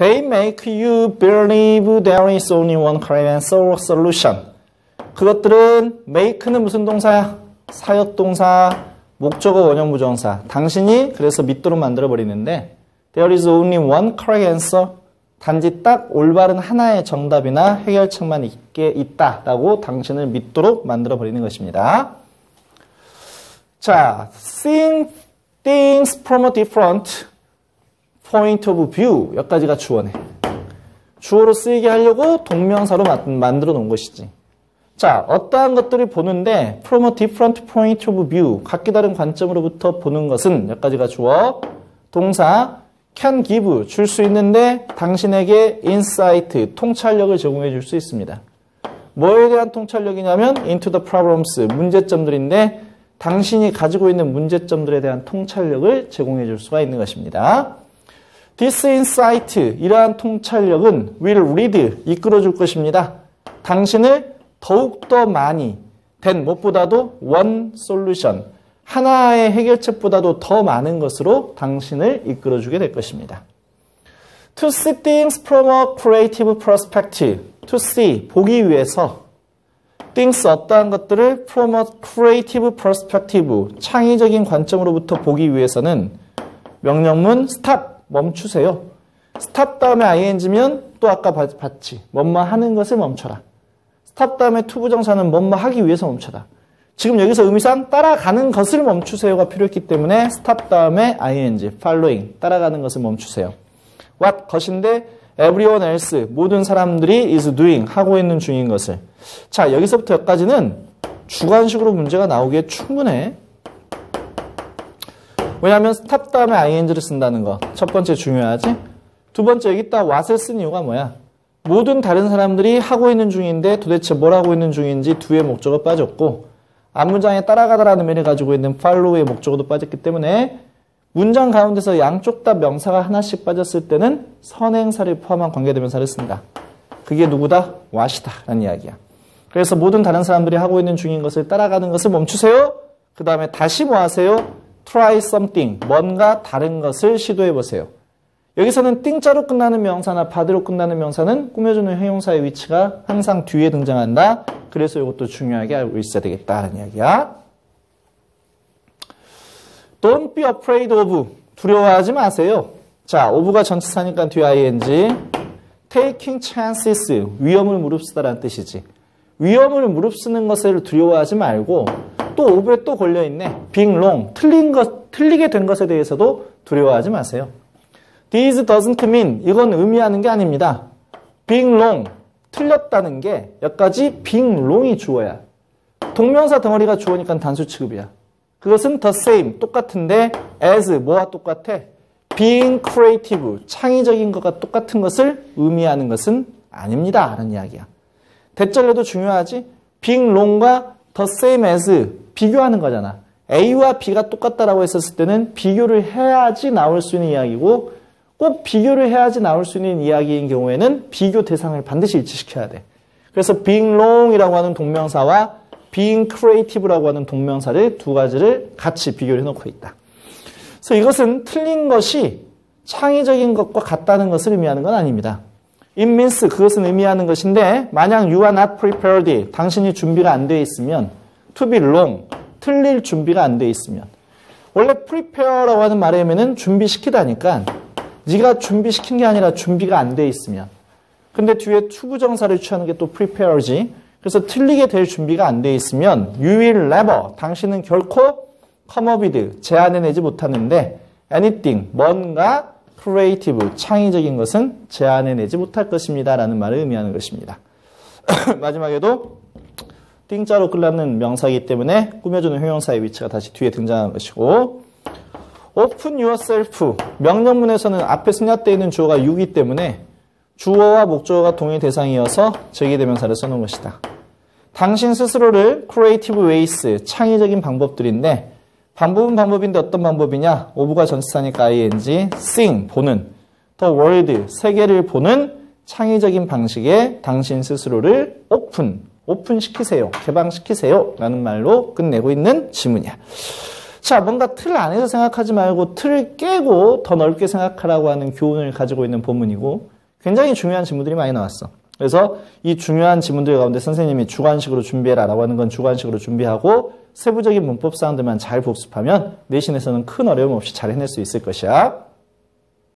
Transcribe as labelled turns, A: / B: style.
A: They make you believe there is only one correct solution. 그것들은 make는 무슨 동사야? 사역 동사, 목적어 원형 부정사. 당신이 그래서 믿도록 만들어 버리는데 there is only one correct answer. 단지 딱 올바른 하나의 정답이나 해결책만 있게 있다라고 당신을 믿도록 만들어 버리는 것입니다. 자, seeing things from a different point of view 여기까지가 주어네. 주어로 쓰이게 하려고 동명사로 만들어 놓은 것이지. 자, 어떠한 것들을 보는데 from a different point of view 각기 다른 관점으로부터 보는 것은 여기까지가 주어 동사 can give 줄 수 있는데 당신에게 insight 통찰력을 제공해 줄 수 있습니다. 뭐에 대한 통찰력이냐면 into the problems 문제점들인데 당신이 가지고 있는 문제점들에 대한 통찰력을 제공해 줄 수가 있는 것입니다. This insight, 이러한 통찰력은 will lead, 이끌어 줄 것입니다. 당신을 더욱더 많이 된 무엇보다도 one solution, 하나의 해결책보다도 더 많은 것으로 당신을 이끌어 주게 될 것입니다. To see things from a creative perspective. To see, 보기 위해서 things 어떠한 것들을 from a creative perspective, 창의적인 관점으로부터 보기 위해서는 명령문 stop, 멈추세요. stop 다음에 ing면 또 아까 봤지. 뭐뭐 하는 것을 멈춰라. stop 다음에 투부정사는 뭐뭐 하기 위해서 멈춰라. 지금 여기서 의미상 따라가는 것을 멈추세요가 필요했기 때문에 stop 다음에 ing, following, 따라가는 것을 멈추세요. what, 것인데 everyone else, 모든 사람들이 is doing, 하고 있는 중인 것을. 자, 여기서부터 여기까지는 주관식으로 문제가 나오기에 충분해. 왜냐하면 stop 다음에 ing를 쓴다는 거. 첫 번째 중요하지? 두 번째 여기다 what을 쓴 이유가 뭐야? 모든 다른 사람들이 하고 있는 중인데 도대체 뭘 하고 있는 중인지 두의 목적어 빠졌고 앞문장에 따라가다라는 의미를 가지고 있는 follow의 목적어도 빠졌기 때문에 문장 가운데서 양쪽 다 명사가 하나씩 빠졌을 때는 선행사를 포함한 관계대명사를 쓴다. 그게 누구다? what이다 라는 이야기야. 그래서 모든 다른 사람들이 하고 있는 중인 것을 따라가는 것을 멈추세요. 그 다음에 다시 뭐 하세요? Try something, 뭔가 다른 것을 시도해 보세요. 여기서는 띵자로 끝나는 명사나 바드로 끝나는 명사는 꾸며주는 형용사의 위치가 항상 뒤에 등장한다. 그래서 이것도 중요하게 알고 있어야 되겠다는 이야기야. Don't be afraid of. 두려워하지 마세요. 자, of가 전치사니까 뒤에 ing. taking chances. 위험을 무릅쓰다라는 뜻이지. 위험을 무릅쓰는 것을 두려워하지 말고 또 of에 또 걸려있네. wrong. 틀린 것, 틀리게 된 것에 대해서도 두려워하지 마세요. This doesn't mean 이건 의미하는 게 아닙니다. wrong 틀렸다는 게 여기까지 wrong이 주어야. 동명사 덩어리가 주어니까 단수 취급이야. 그것은 the same 똑같은데 as 뭐와 똑같아? being creative 창의적인 것과 똑같은 것을 의미하는 것은 아닙니다. 라는 이야기야. 대절려도 중요하지. wrong과 the same as 비교하는 거잖아. A와 B가 똑같다라고 했었을 때는 비교를 해야지 나올 수 있는 이야기고 꼭 비교를 해야지 나올 수 있는 이야기인 경우에는 비교 대상을 반드시 일치시켜야 돼. 그래서 being wrong이라고 하는 동명사와 being creative라고 하는 동명사를 두 가지를 같이 비교를 해놓고 있다. 그래서 이것은 틀린 것이 창의적인 것과 같다는 것을 의미하는 건 아닙니다. It means 그것은 의미하는 것인데 만약 you are not prepared 당신이 준비가 안 되어 있으면 to be wrong 틀릴 준비가 안 되어 있으면 원래 prepare라고 하는 말의 의미는 준비시키다니까 네가 준비시킨 게 아니라 준비가 안 돼 있으면. 근데 뒤에 투부정사를 취하는 게 또 prepare지. 그래서 틀리게 될 준비가 안 돼 있으면 you will never 당신은 결코 come up with 제안해내지 못하는데 anything 뭔가 creative 창의적인 것은 제안해내지 못할 것입니다 라는 말을 의미하는 것입니다. 마지막에도 띵자로 끝나는 명사이기 때문에 꾸며주는 형용사의 위치가 다시 뒤에 등장하는 것이고 open yourself 명령문에서는 앞에 승낙되어 있는 주어가 you이기 때문에 주어와 목적어가 동의 대상이어서 제기대명사를 써놓은 것이다. 당신 스스로를 creative ways 창의적인 방법들인데 방법은 방법인데 어떤 방법이냐? 오브가 전치사니까 ing, sing 보는, the world 세계를 보는 창의적인 방식에 당신 스스로를 오픈 오픈시키세요. 개방시키세요. 라는 말로 끝내고 있는 지문이야. 자, 뭔가 틀 안에서 생각하지 말고 틀을 깨고 더 넓게 생각하라고 하는 교훈을 가지고 있는 본문이고 굉장히 중요한 질문들이 많이 나왔어. 그래서 이 중요한 지문들 가운데 선생님이 주관식으로 준비해라라고 하는 건 주관식으로 준비하고 세부적인 문법 사항들만 잘 복습하면 내신에서는 큰 어려움 없이 잘 해낼 수 있을 것이야.